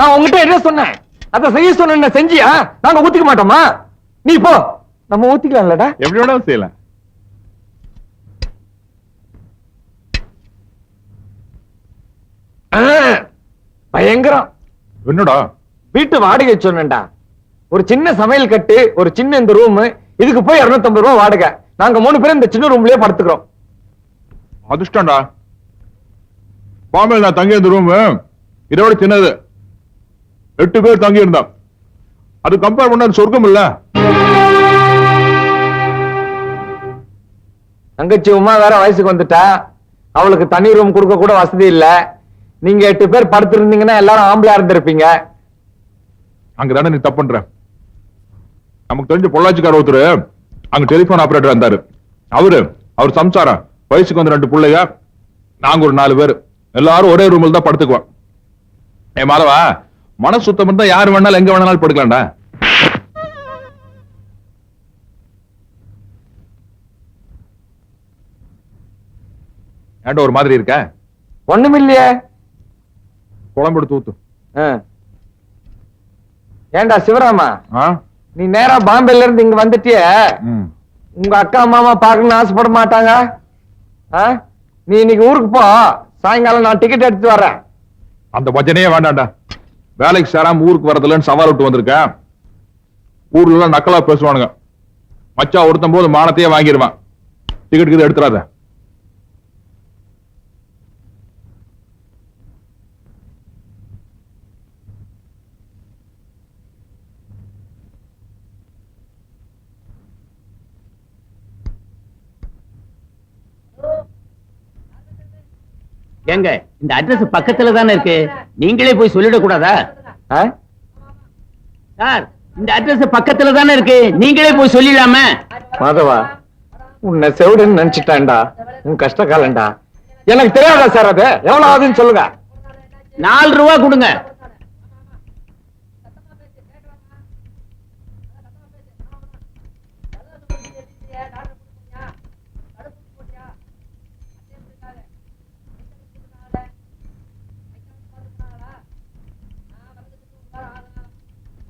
நான் உங்ககிட்ட என்ன சொன்னேன்? அத செய்ய சொன்ன செஞ்சியா? நாங்க ஊத்திக்க மாட்டோமா? நீ போ. நம்ம ஊத்திக்கலாம்லடா எப்படி வேணாலும் செய்யலாம். பயங்கரம். என்னடா? வீட்டு வாடகை சொன்னேன்டா. ஒரு சின்ன சமையல் கட்டு ஒரு சின்ன இந்த ரூம் இதுக்கு போய் 250 ரூபாய் வாடகை. நாங்க மூணு பேரும் இந்த சின்ன ரூம்லயே படுத்துக்கிறோம். அதிர்ஷ்டம்டா. பாம்பேல நான் தங்கி இருந்த ரூம் இதோட சின்னது. எட்டு பேர் தங்கி இருந்தான் அது கம்பேர் பண்ண சொர்க்கம் இல்ல. தங்கச்சி உமா வேற வயசுக்கு வந்துட்டா. அவளுக்கு தனி ரூம் கொடுக்க கூட வசதி இல்ல. நீங்க எட்டு பேர் படுத்திருந்தீங்கன்னா எல்லாரும் ஆம்பளையா இருந்திருப்பீங்க. அங்கதானே நீ தப்பு பண்ற. நமக்கு தெரிஞ்ச பொள்ளாச்சிக்கார ஒருத்தர் அங்க டெலிபோன் ஆபரேட்டர் இருந்தாரு. அவரு அவர் சம்சாரம். வயசுக்கு வந்து ரெண்டு பிள்ளைங்க நாங்க ஒரு நாலு பேர். எல்லாரும் ஒரே ரூம்ல தான் படுத்துக்குவோம். ஏ மாதவா மனசு சுத்தம் இருந்தா யாரு வேணாலும் எங்க வேணாலும் படுக்கலாம்டா. ஏன்டா ஒரு மாதிரி இருக்க? ஒண்ணுமில்லையே. குழம்பு எடுத்து ஊத்து ஆ. ஏன்டா சிவராமா? நீ நேரா பாம்பேல இருந்து இங்க வந்துட்டிய. உங்க அக்கா மாமா பார்க்கணும்னு ஆசைப்பட மாட்டாங்க? நீ இன்னைக்கு ஊருக்கு போ. சாயங்காலம் நான் டிக்கெட் எடுத்து வரேன் அந்த பஜனையே வேண்டாம்டா. வேலைக்கு சேராம ஊருக்கு வரதில்லன்னு சவால் விட்டு வந்திருக்கேன் ஊர்ல எல்லாம் நக்கலா பேசுவானுங்க. மச்சா ஒருத்தம் போது மானத்தையே வாங்கிடுவான் டிக்கெட் கிட்ட எடுத்துறாத. ஏங்க இந்த அட்ரஸ் பக்கத்துல தானே இருக்கு? நீங்களே போய் சொல்லிடக் கூடாதா ஆ? சார் இந்த அட்ரஸ் பக்கத்துல தானே இருக்கு. நீங்களே போய் சொல்லிடலாமே. மாதவா உன்னை செவிடுன்னு நினைச்சிட்டான்டா. உன் கஷ்ட காலம்டா எனக்கு தெரியாதா சார் அது? எவ்வளவு ஆகுதுன்னு சொல்லுங்க. நாலு ரூபா கொடுங்க.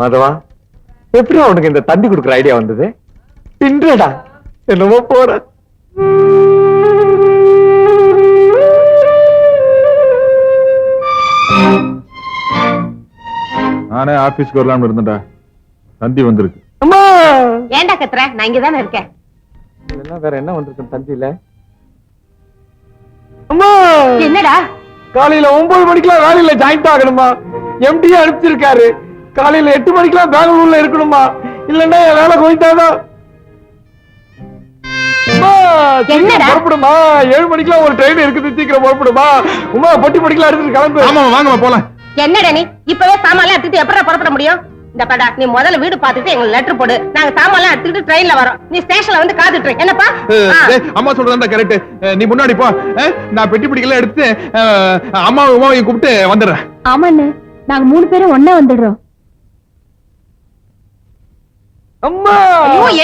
மாதவா எப்படி உனக்கு இந்த தந்தி கொடுக்குற ஐடியா வந்தது? தின்றடா என்னமோ போற. நானே ஆபீஸ்க்கு வரலாம்னு இருந்தேன்டா. தந்தி வந்திருக்கு. அம்மா! ஏன்டா கத்துற? நான் இங்கதானே இருக்கேன். என்ன வேற என்ன வந்திருக்கு தந்தியில? அம்மா! என்னடா? காலையில ஒன்பது மணிக்கெல்லாம் வேலையில ஜாயிண்ட் ஆகணுமா? எம்டி அனுப்பிச்சிருக்காரு. காலையில எட்டு மணிக்கெல்லாம் பெங்களூர்ல இருக்கணுமா? இல்லன்னா என் வேலை போயிட்டாதான் அம்மா? புறப்படுமா? ஏழு மணிக்கெல்லாம் ஒரு ட்ரெயின் இருக்குது சீக்கிரம் புறப்படுமா? உமா பொட்டி படிக்கலாம் எடுத்துட்டு கிளம்பு. ஆமா வாங்கம்மா போலாம். என்னடா நீ? இப்பவே சாமான்லாம் எடுத்துட்டு எப்படா புறப்பட முடியும்? இந்த படா நீ முதல்ல வீடு பார்த்துட்டு எங்களுக்கு லெட்டர் போடு. நாங்க சாமான்லாம் எடுத்துக்கிட்டு ட்ரெயின்ல வரோம். நீ ஸ்டேஷன்ல வந்து காத்துட்டு. என்னப்பா? அம்மா சொல்றதா கரெக்ட் நீ முன்னாடி போ. நான் பெட்டி பிடிக்கல எடுத்து அம்மாவும் உமாவையும் கூப்பிட்டு வந்துடுறேன். ஆமாண்ணே நாங்க மூணு பேரும் ஒண்ணா வந்துடுறோம். அம்மா!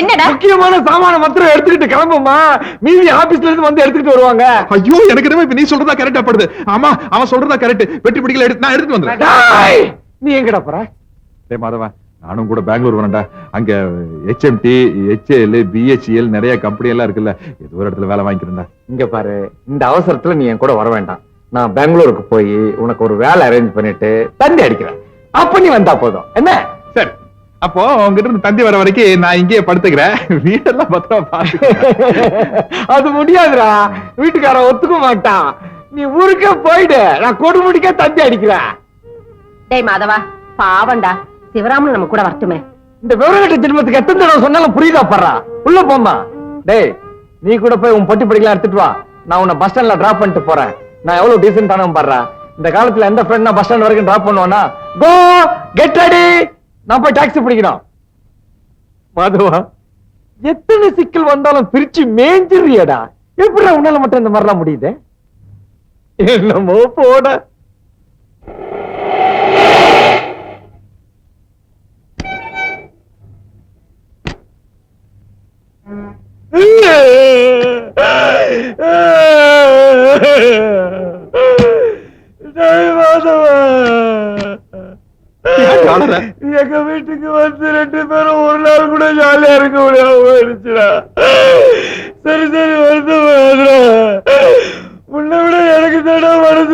என்னடா? முக்கியமான சாமான மாத்திரம் எடுத்துக்கிட்டு கிளம்புமா மீதி ஆபீஸ்ல இருந்து வந்து எடுத்துக்கிட்டு வருவாங்க. ஐயோ எனக்கு என்னமோ இப்ப நீ சொல்றதா கரெக்டா படுது. ஆமா அவன் சொல்றதா கரெக்ட் பெட்டி பிடிக்கல எடுத்து நான் எடுத்து வந்துடுறேன். டேய், நீ எங்கடா போற? டேய் மாதவா நானும் கூட பெங்களூர் வரேன்டா. அங்க ஹெச்எம்டி ஹெச்ஏஎல் பிஹெச்இஎல் நிறைய கம்பெனி எல்லாம் இருக்குல்ல. ஏதோ ஒரு இடத்துல வேலை வாங்கிக்கிறேன்டா. இங்க பாரு இந்த அவசரத்துல நீ என் கூட வர வேண்டாம். நான் பெங்களூருக்கு போய் உனக்கு ஒரு வேலை அரேஞ்ச் பண்ணிட்டு தந்தி அடிக்கிறேன். அப்ப நீ வந்தா போதும். என்ன? அப்போ உங்ககிட்ட இருந்து தந்தி வர வரைக்கும் நான் இங்கேயே படுத்துக்கிறேன். வீடெல்லாம் பத்திரமா பாத்து அது முடியாதுடா. வீட்டுக்காரன் ஒத்துக்க மாட்டான். நீ ஊருக்கே போயிடு. நான் கொடுமுடிக்க தந்தி அடிக்கிறேன். டேய் மாதவா பாவம்டா. சிவராமன் நம்ம கூட வரட்டுமே. இந்த விவரங்கட்ட ஜென்மத்துக்கு எத்தனை தடவை சொன்னாலும் புரியுதா படுறா உள்ள போம்மா. டேய் நீ கூட போய் உன் பொட்டி படிக்கலாம் எடுத்துட்டு வா. நான் உன்னை பஸ் ஸ்டாண்ட்ல டிராப் பண்ணிட்டு போறேன். நான் எவ்வளவு டீசென்டானவன் பாடுறா இந்த காலத்துல எந்த ஃப்ரெண்ட் நான் பஸ் ஸ்டாண்ட் வரைக்கும் டிராப் பண்ணுவானா கோ கெட் ரெடி நான் போய் டாக்ஸி பிடிக்கணும் மாதவா எத்தனை சிக்கல் வந்தாலும் பிரிச்சு மேஞ்சிறியடா எப்படி உன்னால மட்டும் இந்த மாதிரிலாம் முடியுது? என்னமோ போட.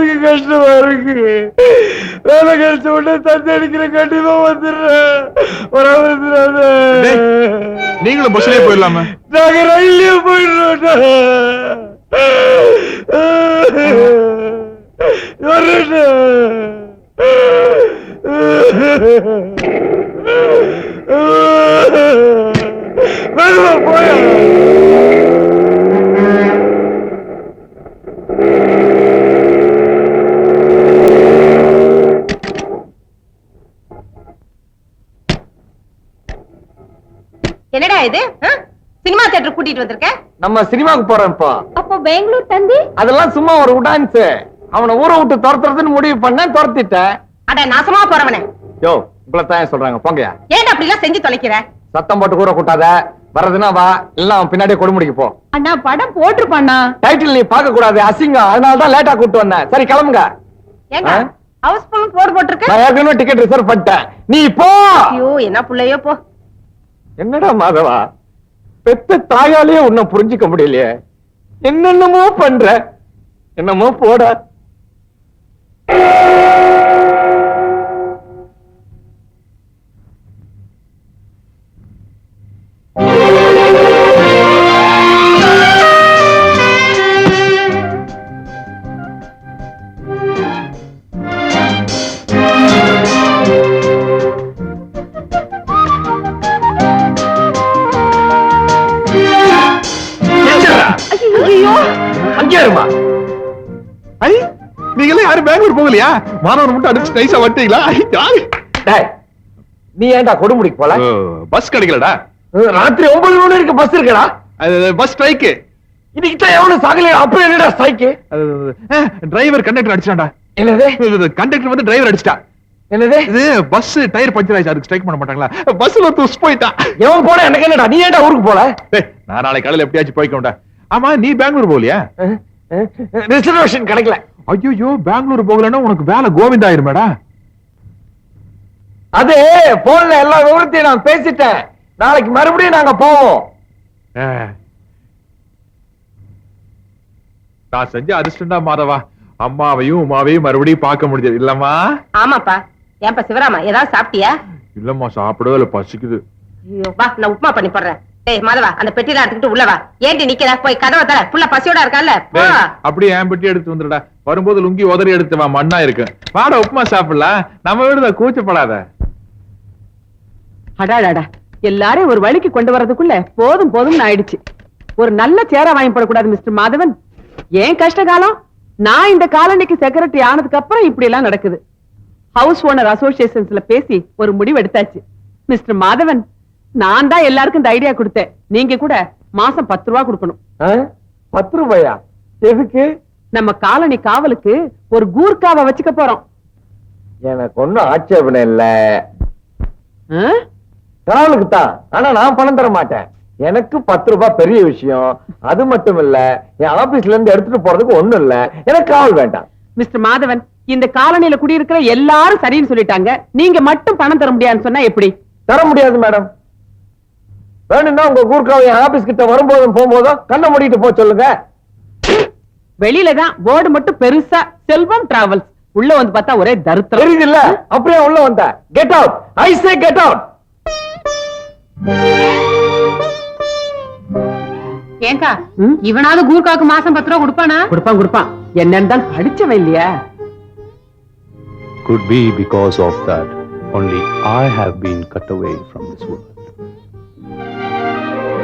மனசுக்கு கஷ்டமா இருக்கு. வேலை கிடைச்ச உடனே தந்தி அடிக்கிற கண்டிப்பா வந்துடுறேன். வராம. நீங்களும் பஸ்லயே போயிடலாமே. நாங்க ரயிலே போயிடுறோம்டா மெதுவா போய என்னடா இது ஆ? கூட்டிட்டு வந்திருக்க? நம்ம சினிமாவுக்கு போறோம் இப்போ அப்போ பெங்களூர் தந்தி? அதெல்லாம் சும்மா ஒரு உடான்ஸ். அவனை ஊரை விட்டு துரத்துறதுன்னு முடிவு பண்ணேன் துரத்திட்டேன். அட நாசமா போறவனே. யோ உங்களை தான் சொல்றாங்க? போங்கயா ஏன்டா அப்படி எல்லாம் செஞ்சு தொலைக்கிற? சத்தம் போட்டு கூற கூட்டாத. வர்றதுன்னா வா இல்ல அவன் பின்னாடியே கொடுமுடிக்கு போ. அண்ணா படம் போட்டிருப்பாண்ணா. டைட்டில் நீ பார்க்க கூடாது அசிங்கம். அதனால தான் லேட்டா கூட்டு வந்தேன். சரி கிளம்புங்க. ஏண்டா ஆ? ஹவுஸ் ஃபுல் போர்டு போட்டிருக்க? நான் ஏற்கனவே டிக்கெட் ரிசர்வ் பண்ணிட்டேன். நீ போ! ஐயோ என்ன புள்ளையோ போ. என்னடா மாதவா? பெத்த தாயாலேயே உன்னை புரிஞ்சுக்க முடியலையே. என்னென்னமோ பண்ற. என்னமோ போட. போகலையா? மாணவர் மட்டும் அடிச்சு நைஸா வந்துட்டீங்களா? டேய் நீ ஏன்டா கொடுமுடிக்கு போல? பஸ் கிடைக்கலடா. ராத்திரி ஒன்பது மணி வரைக்கும் பஸ் இருக்கடா? பஸ் ஸ்ட்ரைக்கு இன்னைக்கு தான் எவனும் சாகலையா அப்புறம் என்னடா ஸ்ட்ரைக்கு டிரைவர் கண்டக்டர் அடிச்சான்டா. என்னது? கண்டக்டர் வந்து டிரைவர் அடிச்சிட்டா. என்னது? இது பஸ் டயர் பஞ்சர் ஆயிடுச்சு அதுக்கு ஸ்ட்ரைக் பண்ண மாட்டாங்களா? பஸ்ல துஸ் போயிட்டான் எவன் போன எனக்கு என்னடா நீ ஏன்டா ஊருக்கு போல? நான் நாளைக்கு காலையில எப்படியாச்சும் போய்க்கோண்டா. ஆமா நீ பெங்களூர் போகலையா? ரிசர்வேஷன் கிடைக்கல. ஐயோ பெங்களூர் போகலன்னா உனக்கு வேலை கோவிந்தா ஆயிருமேடா அது போன்ல எல்லா விவரத்தையும் நான் பேசிட்டேன். நாளைக்கு மறுபடியும் நாங்க போவோம். நான் செஞ்ச அதிர்ஷ்டம்டா மாதவா. அம்மாவையும் உமாவையும் மறுபடியும் பார்க்க முடிஞ்சது. இல்லம்மா? ஆமாப்பா. ஏன்பா சிவராமா ஏதாவது சாப்பிட்டியா? இல்லம்மா சாப்பிடவே இல்ல பசிக்குது. ஐயோ வா நான் உப்புமா பண்ணி போடுறேன். டேய் மாதவா அந்த பெட்டில எடுத்துக்கிட்டு உள்ள வா. ஏண்டி நிக்கிற? போய் கதவை தர. புள்ள பசியோட இருக்கால அப்படியே என் பெட்டி எடுத்து வந்துடுடா. வரும்போது லுங்கி உதறி எடுத்து வா மண்ணா இருக்கு. வாடா உப்புமா சாப்பிடலாம் நம்ம வீடுதான் கூச்சப்படாத. அடாடாடா எல்லாரையும் ஒரு வழிக்கு கொண்டு வரதுக்குள்ள போதும் போதும்னு ஆயிடுச்சு. ஒரு நல்ல சேரா வாங்கி போடக்கூடாது மிஸ்டர் மாதவன். ஏன் கஷ்ட காலம்? நான் இந்த காலனிக்கு செக்ரட்டரி ஆனதுக்கு அப்புறம் இப்படி எல்லாம் நடக்குது. ஹவுஸ் ஓனர் அசோசியேஷன்ஸ்ல பேசி ஒரு முடிவு எடுத்தாச்சு. மிஸ்டர் மாதவன் நான் தான் எல்லாருக்கும் இந்த ஐடியா கொடுத்தேன். நீங்க கூட மாசம் பத்து ரூபா கொடுக்கணும்? பத்து ரூபாயா? எதுக்கு? நம்ம காலனி காவலுக்கு ஒரு கூர்க்காவை வச்சுக்க போறோம். எனக்கு ஒண்ணும் ஆட்சேபனை இல்ல? காவலுக்கு தான். ஆனா நான் பணம் தர மாட்டேன். எனக்கு பத்து ரூபாய் பெரிய விஷயம். அது மட்டும் இல்ல. என் ஆபீஸ்ல இருந்து எடுத்துட்டு போறதுக்கு ஒண்ணும் இல்ல. எனக்கு காவல் வேண்டாம். மிஸ்டர் மாதவன் இந்த காலனியில குடியிருக்கிற எல்லாரும் சரின்னு சொல்லிட்டாங்க. நீங்க மட்டும் பணம் தர முடியாதுன்னு சொன்னா எப்படி? தர முடியாது மேடம். வேணும்னா உங்க கூர்க்காவை என் ஆபீஸ் கிட்ட வரும்போதும் போகும்போதும் கண்ணை மூடிட்டு போக சொல்லுங்க. வெளியில தான் போர்டு மட்டும் பெருசா செல்வம் டிராவல்ஸ் உள்ள வந்து பார்த்தா ஒரே தருத்திரம். தெரியுது இல்ல அப்படியே உள்ள வந்த. Get out I say get out ஏங்கா இவனாவது கூர்க்காக்கு மாசம் பத்து ரூபா கொடுப்பானா? கொடுப்பான் கொடுப்பான். என்னன்னு தான் படிச்சவன் இல்லையா. Could be because of that only I have been cut away from this world.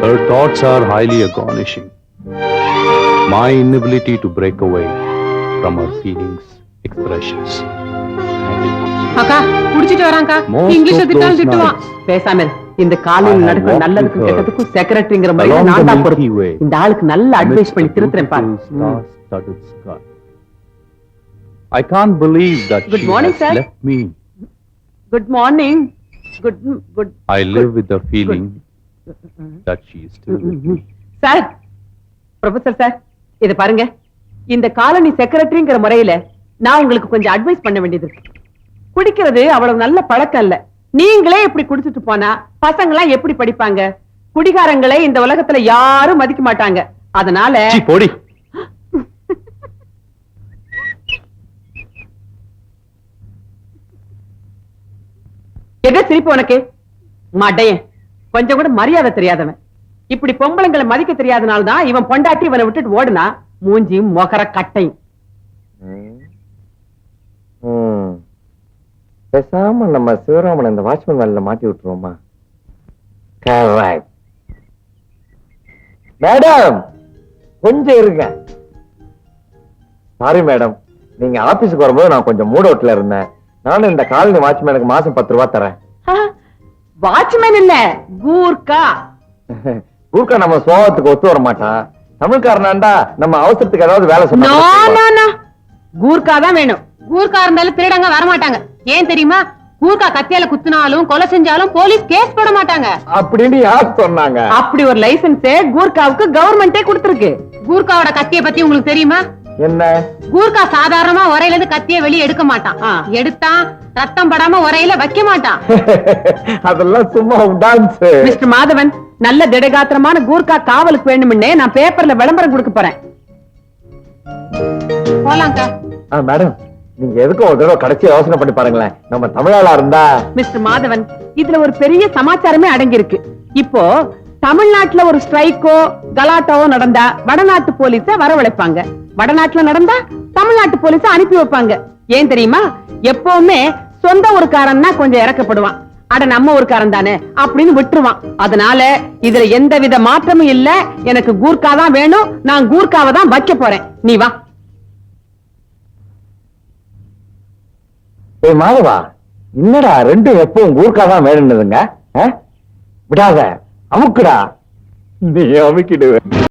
Her thoughts are highly astonishing. My inability to break away from her feelings, expressions. அக்கா குடிச்சிட்டு வராங்கா இங்கிலீஷ்ல திட்டாலும் திட்டுவான் பேசாம. இந்த காலையில் நடக்கிற நல்லதுக்கும் கெட்டதுக்கும் செக்ரட்டரிங்கிற மாதிரி நான் the தான் பொறுப்பு இந்த ஆளுக்கு நல்ல அட்வைஸ் பண்ணி திருத்துறேன் பாரு. I can't believe that Good she morning, has sir. left me. Good morning good good I live with the feeling that she is still with me. Sir professor sir இத பாருங்க. இந்த காலனி செக்ரட்டரிங்கிற முறையில நான் உங்களுக்கு கொஞ்சம் advice பண்ண வேண்டியது குடிக்கிறது அவ்வளவு நல்ல பழக்கம் இல்ல. நீங்களே இப்படி குடிச்சிட்டு போனா பசங்க எல்லாம் எப்படி படிப்பாங்க? குடிகாரங்களை இந்த உலகத்துல யாரும் மதிக்க மாட்டாங்க. அதனால போடி. எங்க சிரிப்பு உனக்கு? மாட்டையன் கொஞ்சம் கூட மரியாதை தெரியாதவன். இப்படி பொம்பளைங்களை மதிக்க தெரியாதனால தான் இவன் பொண்டாட்டி இவனை விட்டுட்டு ஓடுனா மூஞ்சியும் மொகர கட்டையும். பேசாம நம்ம சிவராமன் இந்த வாட்ச்மேன் வேலையில மாட்டி விட்டுருவோமா? மேடம் கொஞ்சம் இருங்க. சாரி மேடம் நீங்க ஆபீஸ்க்கு வரும்போது நான் கொஞ்சம் மூட் அவுட்ல இருந்தேன். நானும் இந்த காலனி வாட்ச்மேனுக்கு மாசம் பத்து ரூபா தரேன். வாட்ச்மேன் இல்ல கூர்க்கா. ஊர்க்கா நம்ம சோகத்துக்கு ஒத்து வர மாட்டான் தமிழ்காரனாண்டா நம்ம அவசரத்துக்கு ஏதாவது வேலை சொன்னா கூர்க்கா தான் வேணும். கூர்க்கா இருந்தாலும் திருடங்க வரமாட்டாங்க ஏன் தெரியுமா? கூர்க்கா கத்தியால குத்துனாலும் கொலை செஞ்சாலும் போலீஸ் கேஸ் போட மாட்டாங்க. அப்படின்னு யார் சொன்னாங்க? அப்படி ஒரு லைசன்ஸ் கூர்க்காவுக்கு கவர்மெண்டே கொடுத்திருக்கு. கூர்க்காவோட கத்திய பத்தி உங்களுக்கு தெரியுமா? என்ன? கூர்க்கா சாதாரணமா உரையில இருந்து கத்திய வெளிய எடுக்க மாட்டான். எடுத்தான் ரத்தம் படாம உரையில வைக்க மாட்டான். அதெல்லாம் சும்மா மிஸ்டர் மாதவன் நல்ல திடகாத்திரமான கூர்க்கா காவலுக்கு வேணும்னே நான் பேப்பர்ல விளம்பரம் கொடுக்க போறேன். போலாம்க்கா. மேடம் நீங்க எதுக்கும் ஒரு தடவை கடைசி யோசனை பண்ணி பாருங்களேன். நம்ம தமிழாளா இருந்தா? மிஸ்டர் மாதவன் இதுல ஒரு பெரிய சமாச்சாரமே அடங்கி இருக்கு இப்போ தமிழ்நாட்டுல ஒரு ஸ்ட்ரைக்கோ கலாட்டாவோ நடந்தா வடநாட்டு போலீஸ வரவழைப்பாங்க. வடநாட்டுல நடந்தா தமிழ்நாட்டு போலீஸ அனுப்பி வைப்பாங்க. ஏன் தெரியுமா? எப்பவுமே சொந்த ஊருக்காரன்னா கொஞ்சம் இறக்கப்படுவான். அட நம்ம ஊருக்காரன் தானே? அப்படின்னு விட்டுருவான். அதனால இதுல எந்த வித மாற்றமும் இல்ல. எனக்கு கூர்க்கா தான் வேணும். நான் கூர்க்காவை தான் வைக்க போறேன். நீ வா. ஏ மாதவா என்னடா ரெண்டும் எப்பவும் கூர்க்கா தான் வேணும்னுதுங்க? விடாத. அமுக்குடா. நீ அமுக்கிடுவேன்